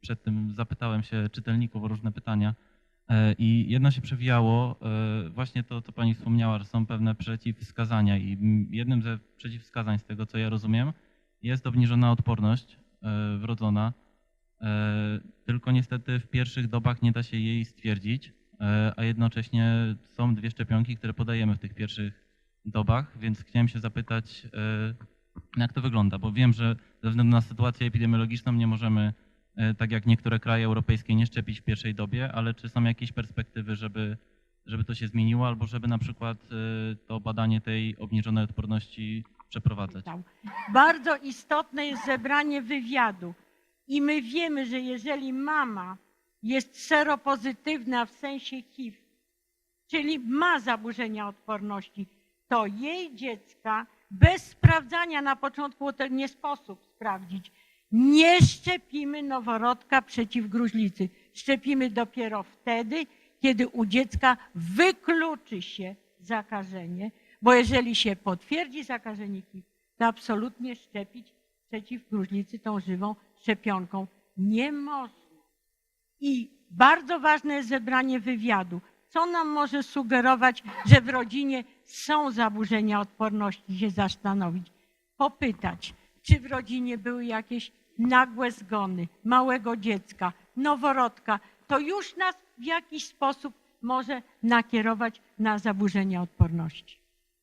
przed tym zapytałem się czytelników o różne pytania e, i jedno się przewijało, e, właśnie to, co pani wspomniała, że są pewne przeciwwskazania i jednym ze przeciwwskazań, z tego co ja rozumiem, jest obniżona odporność e, wrodzona, tylko niestety w pierwszych dobach nie da się jej stwierdzić, a jednocześnie są dwie szczepionki, które podajemy w tych pierwszych dobach, więc chciałem się zapytać, jak to wygląda, bo wiem, że ze względu na sytuację epidemiologiczną nie możemy, tak jak niektóre kraje europejskie, nie szczepić w pierwszej dobie, ale czy są jakieś perspektywy, żeby, żeby to się zmieniło, albo żeby na przykład e, to badanie tej obniżonej odporności przeprowadzać? Bardzo istotne jest zebranie wywiadu. I my wiemy, że jeżeli mama jest seropozytywna w sensie HIV, czyli ma zaburzenia odporności, to jej dziecka bez sprawdzania na początku, to nie sposób sprawdzić, nie szczepimy noworodka przeciw gruźlicy. Szczepimy dopiero wtedy, kiedy u dziecka wykluczy się zakażenie, bo jeżeli się potwierdzi zakażenie HIV, to absolutnie szczepić przeciw gruźlicy tą żywą szczepionką nie można. I bardzo ważne jest zebranie wywiadu. Co nam może sugerować, że w rodzinie są zaburzenia odporności, się zastanowić. Popytać, czy w rodzinie były jakieś nagłe zgony małego dziecka, noworodka. To już nas w jakiś sposób może nakierować na zaburzenia odporności.